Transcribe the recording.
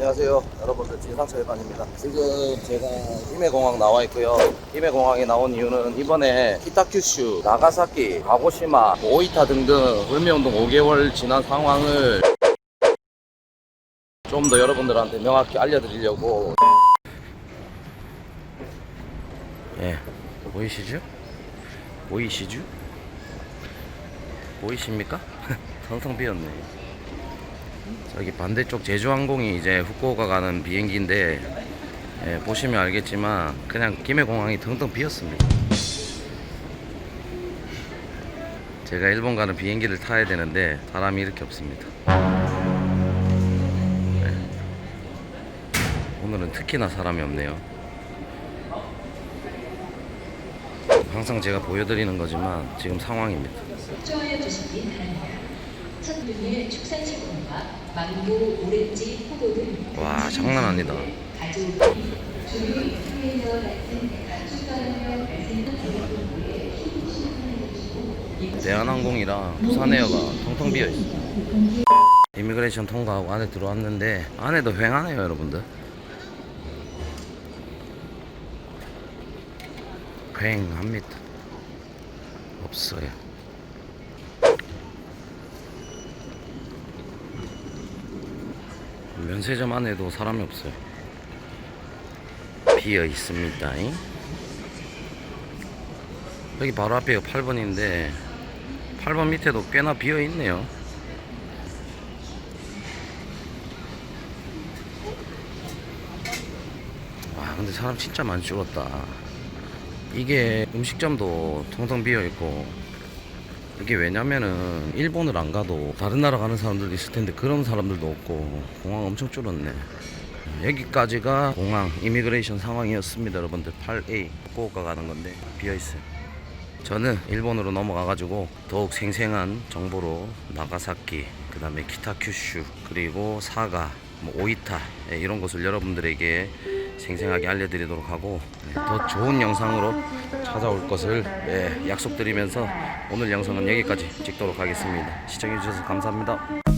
안녕하세요 여러분들 진상철반입니다 지금 제가 히메공항 나와 있고요 히메공항에 나온 이유는 이번에 키타큐슈, 나가사키, 가고시마, 뭐 오이타 등등 불매운동 5개월 지난 상황을 좀 더 여러분들한테 명확히 알려드리려고 예 보이시죠? 보이시죠? 보이십니까? 텅텅 비었네 저기 반대쪽 제주항공이 이제 후쿠오카 가는 비행기인데 예, 보시면 알겠지만 그냥 김해공항이 텅텅 비었습니다. 제가 일본 가는 비행기를 타야 되는데 사람이 이렇게 없습니다. 네. 오늘은 특히나 사람이 없네요. 항상 제가 보여드리는 거지만 지금 상황입니다. 분의 축산식품과 망고, 오렌지, 포도 등 와 장난 아니다. 대한항공이랑 부산에어가 텅텅 비어 있어. 이미그레이션 통과하고 안에 들어왔는데 안에도 휑하네요, 여러분들. 휑합니다. 없어요. 면세점 안에도 사람이 없어요. 비어 있습니다. 여기 바로 앞에 8번인데 8번 밑에도 꽤나 비어 있네요. 와 근데 사람 진짜 많이 줄었다. 이게 음식점도 텅텅 비어 있고 이게 왜냐면은 일본을 안 가도 다른 나라 가는 사람들도 있을 텐데 그런 사람들도 없고 공항 엄청 줄었네. 여기까지가 공항 이미그레이션 상황이었습니다, 여러분들. 8A 후쿠오카 가는 건데 비어 있어요. 저는 일본으로 넘어가가지고 더욱 생생한 정보로 나가사키, 그 다음에 키타큐슈, 그리고 사가, 뭐 오이타 예, 이런 것을 여러분들에게 생생하게 알려드리도록 하고 예, 더 좋은 영상으로 찾아올 것을 예, 약속드리면서 오늘 영상은 여기까지 찍도록 하겠습니다. 시청해주셔서 감사합니다.